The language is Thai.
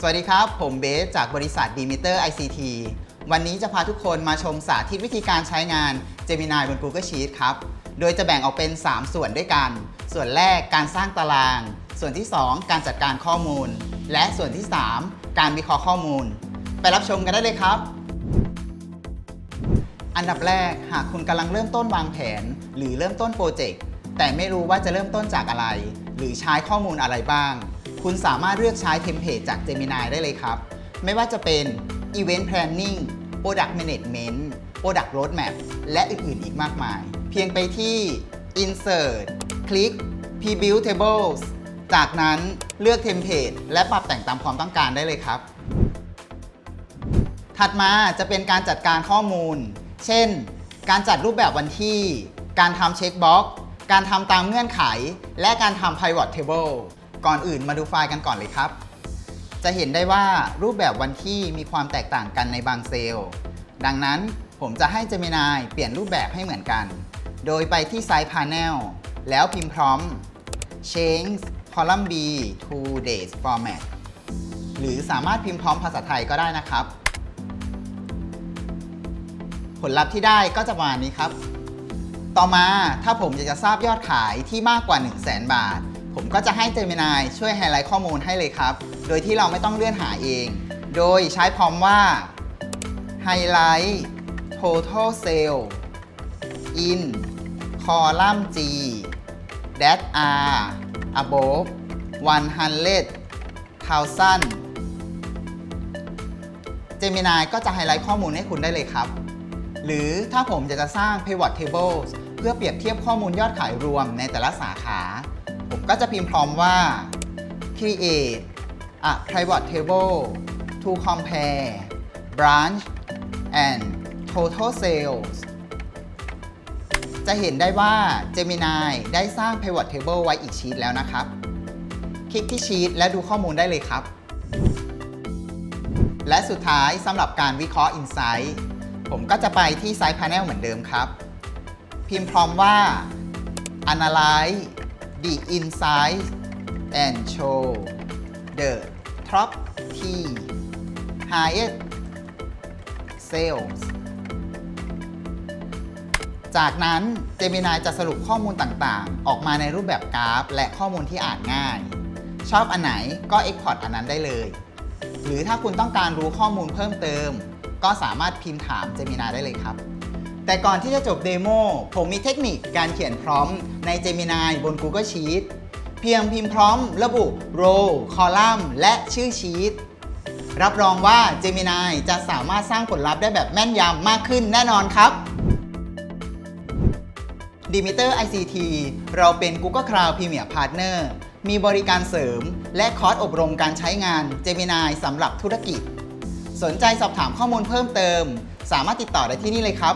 สวัสดีครับ ผมเบสจากบริษัท d ิมิเตอร์ ICT วันนี้จะพาทุกคนมาชมสาธิตวิธีการใช้งาน Gemini บน Google Sheet ครับ โดยจะแบ่งออกเป็น 3 ส่วนด้วยกัน ส่วนแรกการสร้างตาราง ส่วนที่ 2 การจัดการข้อมูล และส่วนที่ 3 การวิเคราะห์ข้อมูล ไปรับชมกันได้เลยครับ อันดับแรกหากคุณกำลังเริ่มต้นวางแผน หรือเริ่มต้นโปรเจกต์แต่ไม่รู้ว่าจะเริ่มต้นจากอะไร หรือใช้ข้อมูลอะไรบ้าง คุณสามารถเลือกใช้เทมเพลตจาก Gemini ได้เลยครับ ไม่ว่าจะเป็น Event Planning Product Management Product Roadmap และอื่นๆ อีกมากมาย เพียงไปที่ Insert คลิก Pre-build Tables จากนั้นเลือกเทมเพลตและปรับแต่งตามความต้องการได้เลยครับ ถัดมาจะเป็นการจัดการข้อมูล เช่น การจัดรูปแบบวันที่ การทำเช็คบ็อกซ์ การทำตามเงื่อนไข และการทำ pivot table ก่อนอื่นมาดูไฟล์กันก่อนเลยครับ จะเห็นได้ว่ารูปแบบวันที่มีความแตกต่างกันในบางเซลล์ ดังนั้นผมจะให้ Gemini เปลี่ยนรูปแบบให้เหมือนกัน โดยไปที่ Side Panel แล้วพิมพ์พร้อม change column B to days format หรือสามารถพิมพ์พร้อมภาษาไทยก็ได้นะครับ ผลลัพธ์ที่ได้ก็จะประมาณนี้ครับ ต่อมาถ้าผมอยากจะทราบยอดขายที่มากกว่า 1 0 0 0 0แบาท ผมก็จะให้ Gemini ช่วยไฮไลท์ข้อมูลให้เลยครับ โดยที่เราไม่ต้องเลื่อนหาเอง โดยใช้พร้อมว่า highlight total sale in column G that are above 100,000 Gemini ก็จะไฮไลท์ข้อมูลให้คุณได้เลยครับ หรือถ้าผมอยากจะสร้าง pivot tables เพื่อเปรียบเทียบข้อมูลยอดขายรวมในแต่ละสาขา ผมก็จะพิมพ์พร้อมว่า create a pivot table to compare branch and total sales จะเห็นได้ว่า Gemini ได้สร้าง pivot table ไว้อีกชีตแล้วนะครับ คลิกที่ชีตและดูข้อมูลได้เลยครับ และสุดท้ายสำหรับการวิเคราะห์ Insight ผมก็จะไปที่ Side Panel เหมือนเดิมครับ พิมพ์พร้อมว่า Analyze the insight and show the top T highest sales จากนั้น Gemini จะสรุปข้อมูลต่างๆ ออกมาในรูปแบบกราฟ และข้อมูลที่อ่านง่าย ชอบอันไหนก็ Export อันนั้นได้เลย หรือถ้าคุณต้องการรู้ข้อมูลเพิ่มเติม ก็สามารถพิมพ์ถาม Gemini ได้เลยครับ แต่ก่อนที่จะจบเดโมผมมีเทคนิคการเขียนพร้อมใน Gemini บน Google Sheet เพียงพิมพ์พร้อมระบุ row column และชื่อชีตรับรองว่า Gemini จะสามารถสร้างผลลัพธ์ได้แบบแม่นยำมากขึ้นแน่นอนครับ d i m i t e r ICT เราเป็น Google Cloud Premier Partner มีบริการเสริม และคอร์สอบรมการใช้งาน Gemini สำหรับธุรกิจ สนใจสอบถามข้อมูลเพิ่มเติม สามารถติดต่อได้ที่นี่เลยครับ